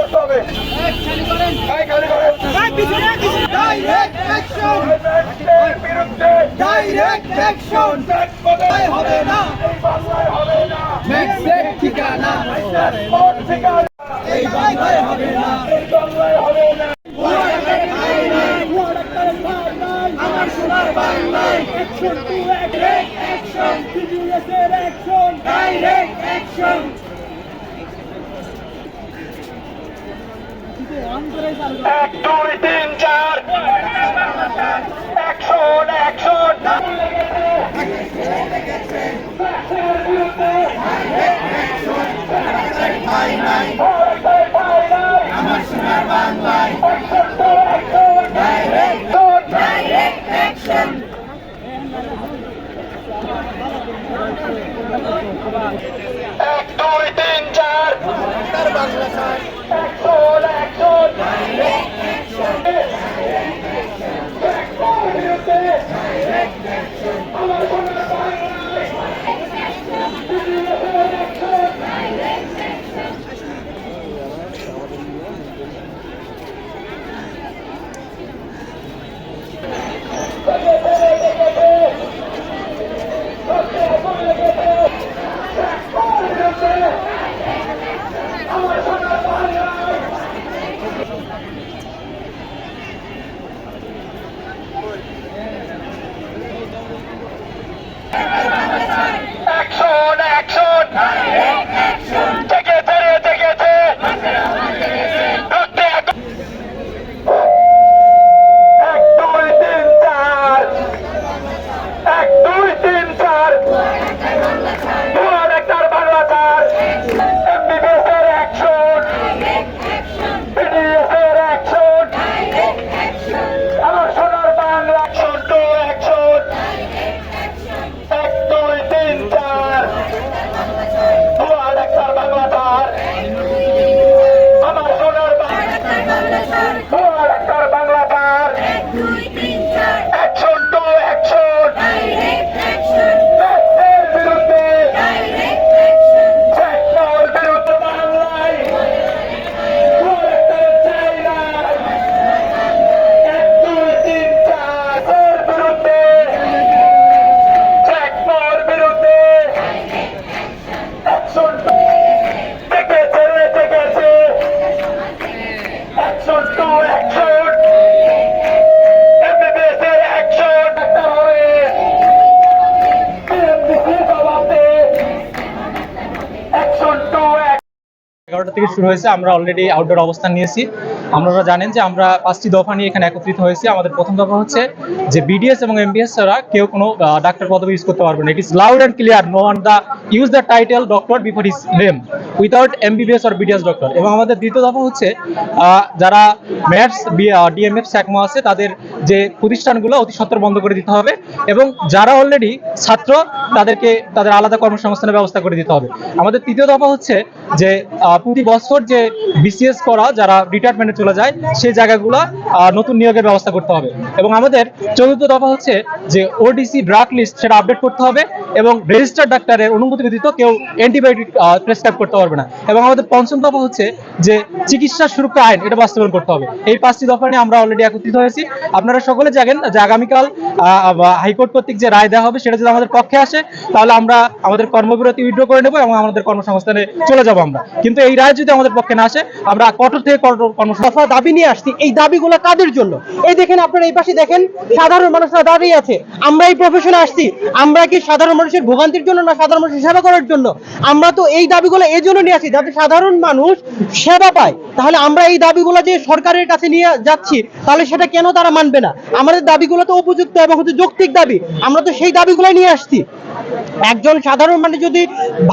করতে হবে। বিরুদ্ধে ডাইরেক্ট অ্যাকশন হবে না। হবে না। ঠিকানা। এই বাংলায় হবে না। এই বাংলায় হবে না। আমার সোনার বাংলায়। Action to action action direct action এক দুই তিন চার। একশো অ্যাকশন আমার সোনার বাংলায় ডাইরেক্ট অ্যাকশন এক দুই তিন চার অ্যাকশন অ্যাকশন অ্যাকশন অ্যাকশন এগারোটা থেকে শুরু হয়েছে, আমরা অলরেডি আউটডোর অবস্থান নিয়েছি। আপনারা জানেন যে আমরা পাঁচটি দফা নিয়ে এখানে একত্রিত হয়েছি। আমাদের প্রথম দফা হচ্ছে যে বিডিএস এবং এমবিএস ছাড়া কেউ কোনো ডাক্তার পদবি ইউজ করতে পারবে না। It is loud and clear no one the use the title doctor before is name without MBBS or BDS doctor এবং আমাদের দ্বিতীয় দফা হচ্ছে যারা ম্যাথস ডিএমএফ স্যাকমো আছে, তাদের যে প্রতিষ্ঠানগুলো, অতি সত্তর বন্ধ করে দিতে হবে। এবং যারা অলরেডি ছাত্র, তাদেরকে, তাদের আলাদা কর্মসংস্থানের ব্যবস্থা করে দিতে হবে। আমাদের তৃতীয় দফা হচ্ছে যে প্রতি বছর যে বিসিএস করা, যারা রিটায়ারমেন্টে চলে যায়, সেই জায়গাগুলো নতুন নিয়োগের ব্যবস্থা করতে হবে। এবং আমাদের চতুর্থ দফা হচ্ছে যে ওডিসি ড্রাগ লিস্ট সেটা আপডেট করতে হবে। এবং রেজিস্টার্ড ডাক্তারের অনুমতি ব্যতীত কেউ অ্যান্টিবায়োটিক প্রেসক্রাইব করতে পারবে না। এবং আমাদের পঞ্চম দফা হচ্ছে যে চিকিৎসা সুরক্ষা আইন, এটা বাস্তবায়ন করতে হবে। এই পাঁচটি দফা নিয়ে আমরা অলরেডি একত্রিত হয়েছি। আপনারা সকলে জানেন যে আগামীকাল হাইকোর্ট কর্তৃক যে রায় দেওয়া হবে, সেটা যদি আমাদের পক্ষে আসে, তাহলে আমরা আমাদের কর্মবিরতি উইথড্র করে নেব এবং আমাদের কর্মসংস্থানে চলে যাব আমরা। কিন্তু এই রায় যদি আমাদের পক্ষে না আসে, আমরা কঠোর থেকে কঠোর কর্মসংস্থান দফা দাবি নিয়ে আসছি, এই দাবিগুলো কাদের জন্য? এই দেখেন আপনারা এই পাশে দেখেন, সাধারণ মানুষরা দাঁড়িয়ে আছে। আমরা এই প্রফেশনে আসছি, আমরা কি সাধারণ মানুষের ভোগান্তির জন্য না, সাধারণ মানুষের সেবা করার জন্য? আমরা তো এই দাবিগুলো এই জন্য নিয়ে আসি, যাতে সাধারণ মানুষ সেবা পায়। তাহলে আমরা এই দাবিগুলো যে সরকারের কাছে নিয়ে যাচ্ছি, তাহলে সেটা কেন তারা মানবে না? আমাদের দাবিগুলো তো উপযুক্ত এবং হচ্ছে যৌক্তিক দাবি। আমরা তো সেই দাবিগুলো নিয়ে আসছি। একজন সাধারণ মানুষ যদি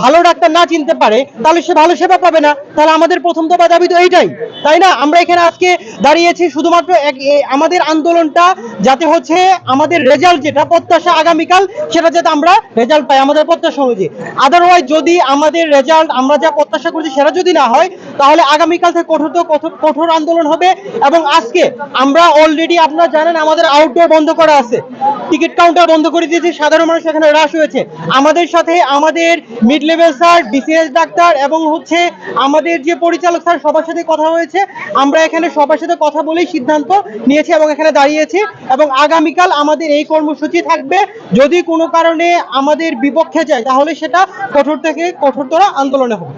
ভালো ডাক্তার না চিনতে পারে, তাহলে সে ভালো সেবা পাবে না। তাহলে আমাদের প্রথম দফা দাবি তো এইটাই, তাই না? আমরা এখানে আজকে দাঁড়িয়েছি শুধুমাত্র আমাদের আন্দোলনটা যাতে হচ্ছে আমাদের রেজাল্ট যেটা, প্রত্যাশা আগামীকাল, সেটা যাতে আমরা রেজাল্ট পাই আমাদের প্রত্যাশা অনুযায়ী। আদারওয়াইজ যদি আমাদের রেজাল্ট আমরা যা প্রত্যাশা করছি সেটা যদি না হয়, তাহলে আগামীকাল থেকে কঠোর কঠোর আন্দোলন হবে এবং আজকে আমরা অলরেডি আপনারা জানেন আমাদের আউটডোর বন্ধ করা আছে। টিকিট কাউন্টার বন্ধ করে দিয়েছে, সাধারণ মানুষ এখানে হ্রাস হয়েছে। আমাদের সাথে আমাদের মিড লেভেল স্যার বিসিএস ডাক্তার এবং হচ্ছে আমাদের যে পরিচালক স্যার সবার সাথে কথা হয়েছে। আমরা এখানে সবার সাথে কথা বলেই সিদ্ধান্ত নিয়েছি এবং এখানে দাঁড়িয়েছি এবং আগামীকাল আমাদের এই কর্মসূচি থাকবে। যদি কোনো কারণে আমাদের বিপক্ষে যায় তাহলে সেটা কঠোর থেকে কঠোরতর আন্দোলনে হবে।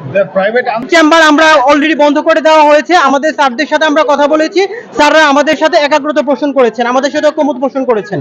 চেম্বার আমরা অলরেডি বন্ধ করে দেওয়া হয়েছে আমাদের স্যারদের সাথে আমরা কথা বলেছি স্যাররা আমাদের সাথে একাগ্রতা পোষণ করেছেন আমাদের সাথে ঐক্যমত পোষণ করেছেন।